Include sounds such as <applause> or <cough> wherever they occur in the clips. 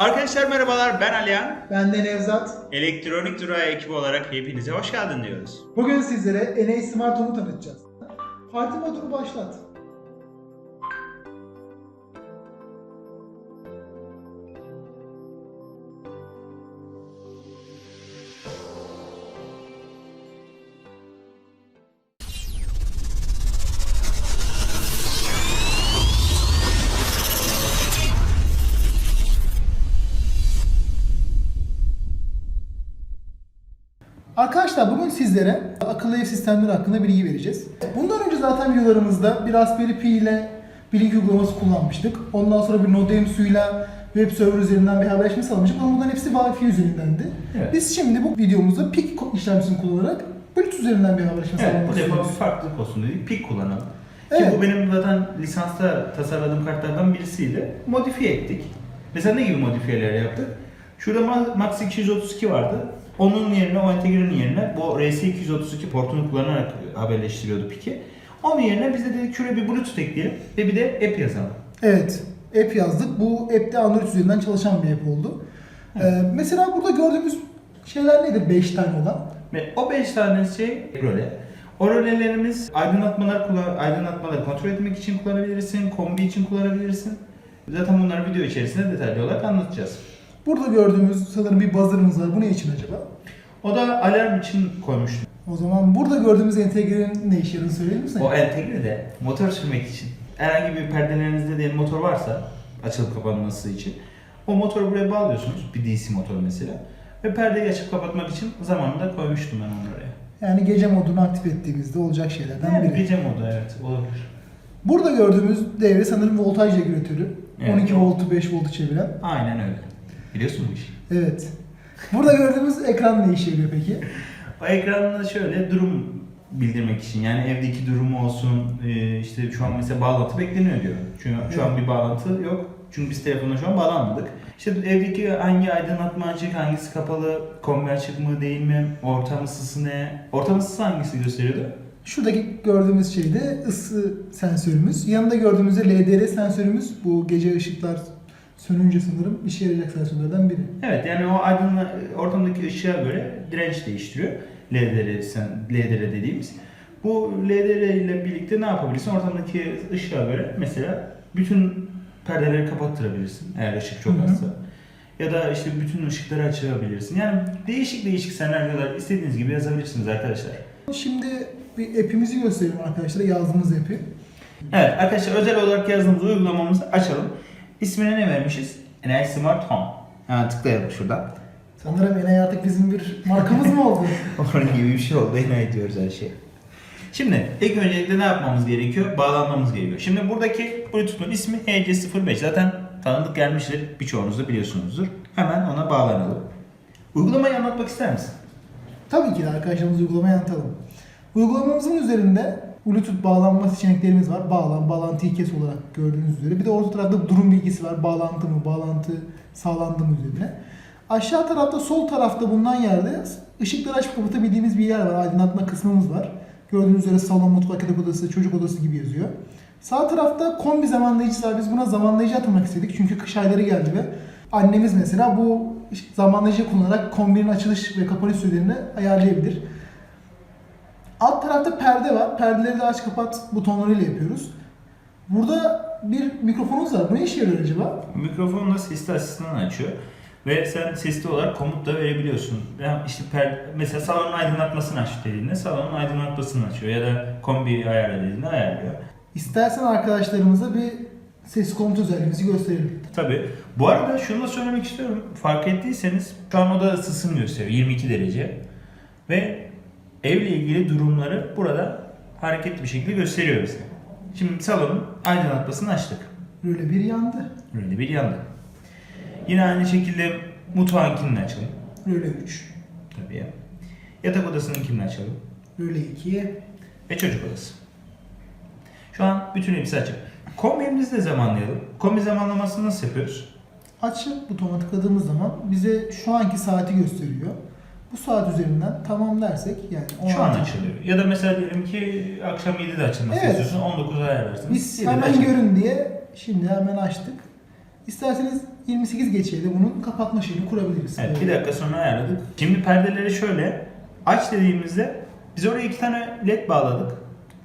Arkadaşlar merhabalar ben Alihan. Ben de Nevzat. Elektronik Durağı ekibi olarak hepinize hoş geldin diyoruz. Bugün sizlere NA Smart Home'u tanıtacağız. Parti modunu başlat. Arkadaşlar bugün sizlere akıllı ev sistemleri hakkında bilgi vereceğiz. Bundan önce zaten videolarımızda bir Raspberry Pi ile bir link uygulaması kullanmıştık. Ondan sonra bir Node MSU'yla web server üzerinden bir haberleşme sağlamıştık ama bunların hepsi Wi-Fi üzerindendi. Evet. Biz şimdi bu videomuzda PIC işlemcisini kullanarak Bluetooth üzerinden bir haberleşme Evet, sağlamak bu defa bir istiyoruz. farklılık olsun dedik. Pik kullanalım. Evet. Ki bu benim zaten lisansta tasarladığım kartlardan birisiydi. Modifiye ettik. Mesela ne gibi modifiyeler yaptık? Şurada Ma- Max 232 vardı. Onun yerine, o entegrenin yerine bu RS232 portunu kullanarak haberleştiriyordu Pik'i. Onun yerine biz de dedik şuraya bir Bluetooth ekleyelim ve bir de app yazalım. Evet, app yazdık. Bu app de Android üzerinden çalışan bir app oldu. Ee, mesela burada gördüğümüz şeyler nedir 5 tane olan? Ve o 5 tane şey röle. O rölelerimiz aydınlatmalar kullan aydınlatmaları kontrol etmek için kullanabilirsin, kombi için kullanabilirsin. Zaten bunları video içerisinde detaylı olarak anlatacağız. Burada gördüğümüz sanırım bir buzzer'ımız var. Bu ne için acaba? O da alarm için koymuştum. O zaman burada gördüğümüz entegrenin ne işe yaradığını söyleyebilir misin? O entegre de motor sürmek için. Herhangi bir perdelerinizde diyelim motor varsa açılıp kapanması için o motoru buraya bağlıyorsunuz. Bir DC motor mesela. Ve perdeyi açıp kapatmak için zamanında koymuştum ben onu oraya. Yani gece modunu aktif ettiğimizde olacak şeylerden Yani biri. gece modu evet olabilir. Burada gördüğümüz devre sanırım voltaj regülatörü. Evet. 12 voltu 5 voltu çeviren. Aynen öyle. Biliyorsun bu işi. Evet. Burada gördüğümüz ekran ne işe yarıyor peki? O ekranda şöyle durum bildirmek için yani evdeki durumu olsun e, işte şu an mesela bağlantı bekleniyor diyor. Çünkü şu an bir bağlantı yok. Çünkü biz telefona şu an bağlanmadık. İşte evdeki hangi aydınlatma açık, hangisi kapalı, kombi açık mı değil mi, ortam ısısı ne? Ortam ısısı hangisi gösteriyordu? Şuradaki gördüğümüz şey de ısı sensörümüz. Yanında gördüğümüz de LDR sensörümüz. Bu gece ışıklar sönünce sanırım işe yarayacak sensörlerden biri. Evet yani o aydınla ortamdaki ışığa göre direnç değiştiriyor. LDR, sen, LDR dediğimiz. Bu LDR ile birlikte ne yapabilirsin? Ortamdaki ışığa göre mesela bütün perdeleri kapattırabilirsin eğer ışık çok azsa. Ya da işte bütün ışıkları açabilirsin. Yani değişik değişik senaryolar istediğiniz gibi yazabilirsiniz arkadaşlar. Şimdi bir app'imizi gösterelim arkadaşlar. Yazdığımız app'i. Evet arkadaşlar özel olarak yazdığımız uygulamamızı açalım. İsmine ne vermişiz? Enel Smart Home. Hemen tıklayalım şuradan. Sanırım Enay artık bizim bir markamız mı oldu? <laughs> Onun gibi bir şey oldu. Yine ediyoruz her şeyi. Şimdi ilk öncelikle ne yapmamız gerekiyor? Bağlanmamız gerekiyor. Şimdi buradaki Bluetooth'un ismi EC05. Zaten tanıdık gelmiştir. Birçoğunuz da biliyorsunuzdur. Hemen ona bağlanalım. Uygulamayı anlatmak ister misin? Tabii ki de arkadaşlarımız uygulamayı anlatalım. Uygulamamızın üzerinde Bluetooth bağlanma seçeneklerimiz var. Bağlan, bağlantıyı kes olarak gördüğünüz üzere. Bir de orta tarafta durum bilgisi var. Bağlantı mı, bağlantı sağlandı mı üzerine. Aşağı tarafta sol tarafta bulunan yerde ışıkları açıp kapatabildiğimiz bir yer var. Aydınlatma kısmımız var. Gördüğünüz üzere salon, mutfak, yatak odası, çocuk odası gibi yazıyor. Sağ tarafta kombi zamanlayıcısı var. Biz buna zamanlayıcı atmak istedik. Çünkü kış ayları geldi ve annemiz mesela bu zamanlayıcı kullanarak kombinin açılış ve kapanış sürelerini ayarlayabilir. Alt tarafta perde var. Perdeleri de aç kapat butonlarıyla yapıyoruz. Burada bir mikrofonumuz var. Bu ne işe yarıyor acaba? Mikrofonla sesli asistan açıyor. Ve sen sesli olarak komut da verebiliyorsun. Yani işte per, mesela salonun aydınlatmasını aç dediğinde salonun aydınlatmasını açıyor. Ya da kombi ayarla dediğinde ayarlıyor. İstersen arkadaşlarımıza bir ses komut özelliğimizi gösterelim. Tabii. Bu arada şunu da söylemek istiyorum. Fark ettiyseniz şu an oda ısısını gösteriyor. 22 derece. Ve evle ilgili durumları burada hareketli bir şekilde gösteriyor bize. Şimdi salonun aydınlatmasını açtık. Böyle bir yandı. Böyle bir yandı. Yine aynı şekilde mutfağınkini açalım. Böyle 3. Tabii ya. Yatak odasınınkini açalım. Böyle 2. Ve çocuk odası. Şu an bütün hepsi açık. Kombimizi de zamanlayalım. Kombi zamanlamasını nasıl yapıyoruz? Açıp butona tıkladığımız zaman bize şu anki saati gösteriyor. Bu saat üzerinden tamam dersek yani Şu an 16. açılıyor. Ya da mesela diyelim ki akşam 7'de açılması Evet. istiyorsun. 19'a ayarlarsın. Biz 7'de hemen açılır. görün diye şimdi hemen açtık. İsterseniz 28 geçeye de bunun kapatma şeyini kurabiliriz. Evet, bir dakika sonra ayarladık. Şimdi perdeleri şöyle aç dediğimizde biz oraya iki tane led bağladık.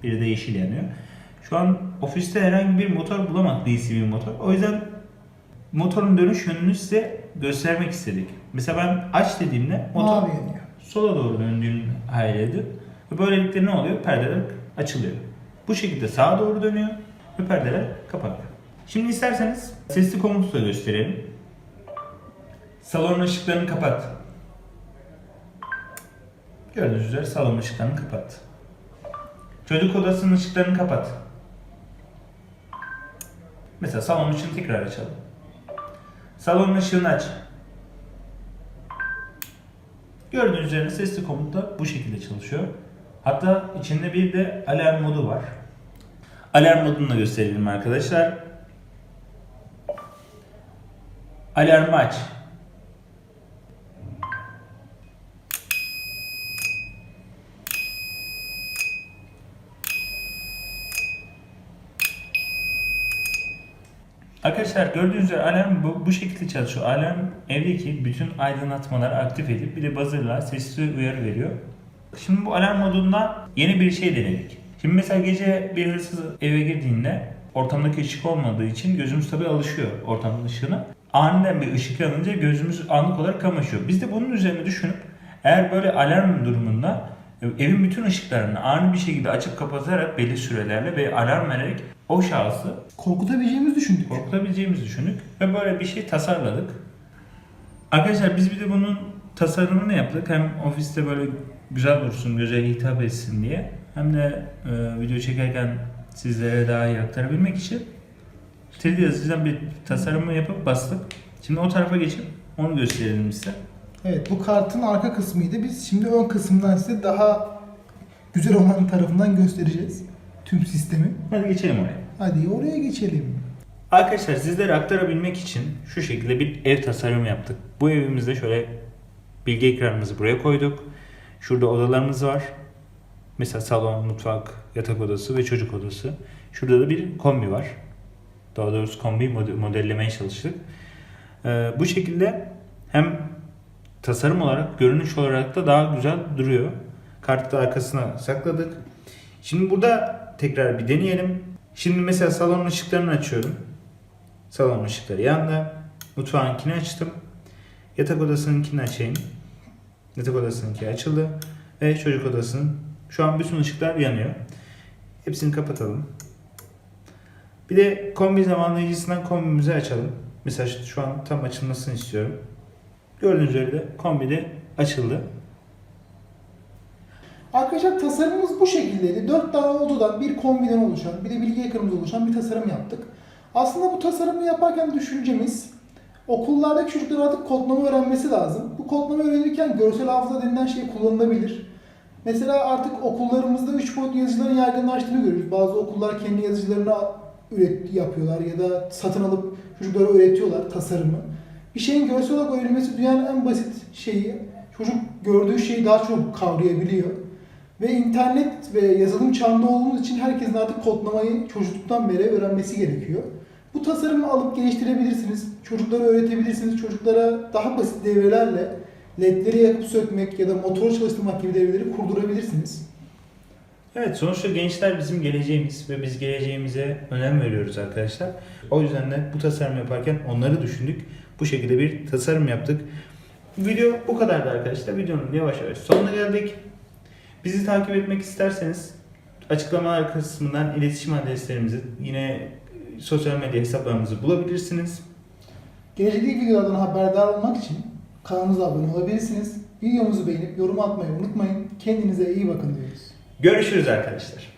Biri de yeşil yanıyor. Şu an ofiste herhangi bir motor bulamadık DC bir motor. O yüzden motorun dönüş yönünü size göstermek istedik. Mesela ben aç dediğimde motor Mavi yanıyor. sola doğru döndüğünü hayal edin. Ve böylelikle ne oluyor? Perdeler açılıyor. Bu şekilde sağa doğru dönüyor ve perdeler kapanıyor. Şimdi isterseniz sesli komutu da gösterelim. Salon ışıklarını kapat. Gördüğünüz üzere salon ışıklarını kapat. Çocuk odasının ışıklarını kapat. Mesela salon ışığını tekrar açalım. Salonun ışığını aç. Gördüğünüz üzere sesli komut da bu şekilde çalışıyor. Hatta içinde bir de alarm modu var. Alarm modunu da gösterelim arkadaşlar. Alarmı aç. Arkadaşlar gördüğünüz üzere alarm bu, bu şekilde çalışıyor. Alarm evdeki bütün aydınlatmaları aktif edip bir de buzzer'la sesli uyarı veriyor. Şimdi bu alarm modunda yeni bir şey denedik. Şimdi mesela gece bir hırsız eve girdiğinde ortamdaki ışık olmadığı için gözümüz tabii alışıyor ortamın ışığına. Aniden bir ışık yanınca gözümüz anlık olarak kamaşıyor. Biz de bunun üzerine düşünüp eğer böyle alarm durumunda evin bütün ışıklarını ani bir şekilde açıp kapatarak belli sürelerle ve alarm vererek o şahsı Korkutabileceğimizi düşündük. korkutabileceğimizi düşündük ve böyle bir şey tasarladık. Arkadaşlar biz bir de bunun tasarımını yaptık. Hem ofiste böyle güzel dursun, göze hitap etsin diye. Hem de e, video çekerken sizlere daha iyi aktarabilmek için 3D yazıcıdan bir tasarımı yapıp bastık. Şimdi o tarafa geçip onu gösterelim size. Evet bu kartın arka kısmıydı. Biz şimdi ön kısmından size daha güzel olan tarafından göstereceğiz. Tüm sistemi. Hadi geçelim oraya. Hadi oraya geçelim. Arkadaşlar sizlere aktarabilmek için şu şekilde bir ev tasarımı yaptık. Bu evimizde şöyle bilgi ekranımızı buraya koyduk. Şurada odalarımız var. Mesela salon, mutfak, yatak odası ve çocuk odası. Şurada da bir kombi var. Daha doğrusu kombiyi mode- modellemeye çalıştık. Ee, bu şekilde hem tasarım olarak, görünüş olarak da daha güzel duruyor. Kartı da arkasına sakladık. Şimdi burada tekrar bir deneyelim. Şimdi mesela salon ışıklarını açıyorum. Salon ışıkları yandı. Mutfağınkini açtım. Yatak odasınınkini açayım. Yatak odasınınki açıldı. Ve çocuk odasının şu an bütün ışıklar yanıyor. Hepsini kapatalım. Bir de kombi zamanlayıcısından kombimizi açalım. Mesela şu an tam açılmasını istiyorum. Gördüğünüz üzere de kombi de açıldı. Arkadaşlar tasarımımız bu şekildeydi. 4 tane odadan bir kombiden oluşan, bir de bilgi ekranımız oluşan bir tasarım yaptık. Aslında bu tasarımı yaparken düşüncemiz okullardaki çocuklar artık kodlama öğrenmesi lazım. Bu kodlama öğrenirken görsel hafıza denilen şey kullanılabilir. Mesela artık okullarımızda 3 boyutlu yazıcıların yaygınlaştığını görüyoruz. Bazı okullar kendi yazıcılarını üret yapıyorlar ya da satın alıp çocuklara öğretiyorlar tasarımı. Bir şeyin görsel olarak öğrenilmesi dünyanın en basit şeyi. Çocuk gördüğü şeyi daha çok kavrayabiliyor. Ve internet ve yazılım çağında olduğumuz için herkesin artık kodlamayı çocukluktan beri öğrenmesi gerekiyor. Bu tasarımı alıp geliştirebilirsiniz. Çocuklara öğretebilirsiniz. Çocuklara daha basit devrelerle ledleri yakıp sökmek ya da motor çalıştırmak gibi devreleri kurdurabilirsiniz. Evet sonuçta gençler bizim geleceğimiz ve biz geleceğimize önem veriyoruz arkadaşlar. O yüzden de bu tasarım yaparken onları düşündük. Bu şekilde bir tasarım yaptık. Video bu kadardı arkadaşlar. Videonun yavaş yavaş sonuna geldik. Bizi takip etmek isterseniz açıklamalar kısmından iletişim adreslerimizi yine sosyal medya hesaplarımızı bulabilirsiniz. Gelecekteki videolardan haberdar olmak için kanalımıza abone olabilirsiniz. Videomuzu beğenip yorum atmayı unutmayın. Kendinize iyi bakın diyoruz. Görüşürüz arkadaşlar.